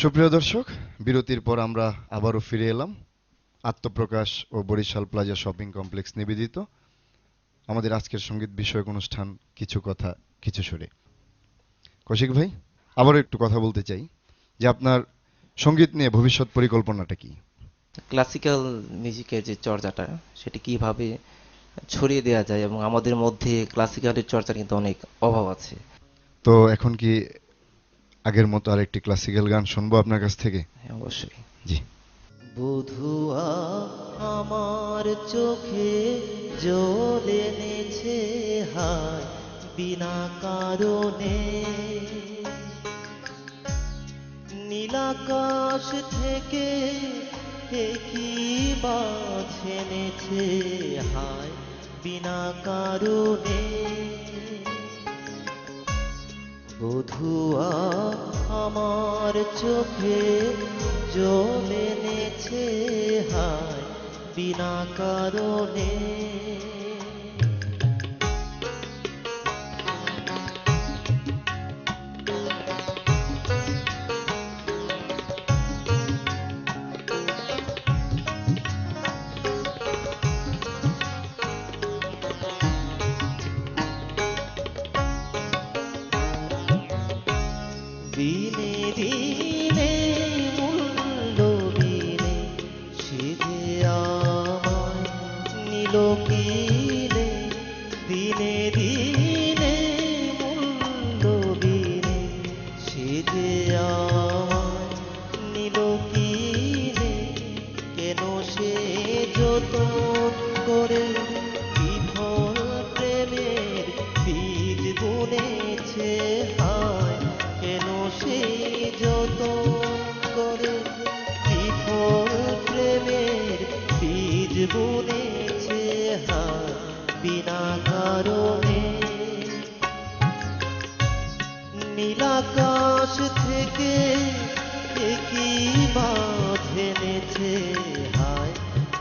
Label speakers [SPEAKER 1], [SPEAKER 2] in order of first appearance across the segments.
[SPEAKER 1] সুপ্রিয় দর্শক বিরতির পর আমরা আবারও ফিরে এলাম। আত্মপ্রকাশ ও বরিশাল প্লাজা শপিং কমপ্লেক্স নিবেদিত। আমাদের আজকের সংগীত বিষয়ক অনুষ্ঠান কিছু কথা কিছু সুরে। কৌশিক ভাই আবারও একটু কথা বলতে চাই যে আপনার সংগীত নিয়ে ভবিষ্যৎ পরিকল্পনাটা কি?
[SPEAKER 2] ক্লাসিক্যাল মিউজিকের যে চর্চাটা সেটি কীভাবে ছড়িয়ে দেওয়া যায় এবং আমাদের মধ্যে ক্লাসিক্যালের চর্চা কিন্তু অনেক অভাব আছে।
[SPEAKER 1] তো এখন কি আগের মতো আরেকটি ক্লাসিক্যাল গান শুনব আপনার কাছ থেকে?
[SPEAKER 2] হ্যাঁ অবশ্যই।
[SPEAKER 1] জি।
[SPEAKER 2] বধুয়া আমার চোখে জল এনেছে হায় বিনা কারণে। নীলাকাশ থেকে একই বাছ এনেছে হায় বিনা কারণে। বধুয়া আমার চোখে জল হায় বিনা কারণে দিনে দিনে মূল্য দিনে সিধে আমায় নিল কিনে দিনে দিনে বুনেছে হায় বিনা কারণে। নীলাকাশ থেকে একই হায়,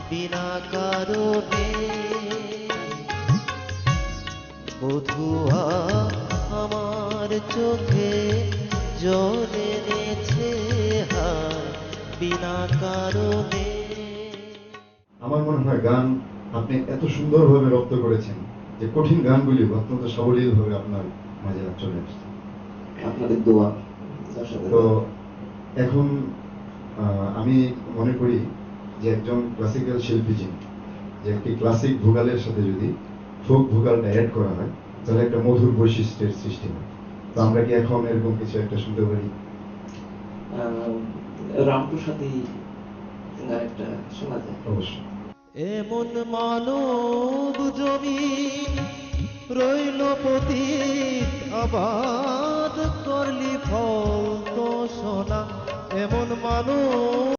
[SPEAKER 2] বিনা কারণে। বধুয়া আমার চোখে জল এনেছে, হায়, বিনা কারণে।
[SPEAKER 1] আমার মনে হয় গান আপনি এত সুন্দরভাবে রপ্ত করেছেন যে কঠিন গানগুলি অত্যন্ত সাবলীলভাবে আপনার মাঝে চলে আসছে।
[SPEAKER 3] আপনাদের দোয়া
[SPEAKER 1] তো এখন আমি মনে করি যে একজন ক্লাসিক্যাল শিল্পী যিনি যে একটি ক্লাসিক ভোগালের সাথে যদি ফোক ভোগালটা অ্যাড করা হয় তাহলে একটা মধুর বৈশিষ্ট্যের সৃষ্টি হয়। তো আমরা কি এখন এরকম কিছু একটা শুনতে পারি?
[SPEAKER 3] আহ, রামপ্রসাদী গান একটা শোনা যায়।
[SPEAKER 1] অবশ্যই।
[SPEAKER 2] এমন মানব জমি রইল পতীত আবাদ করলি ফল তো সোনা। এমন মানব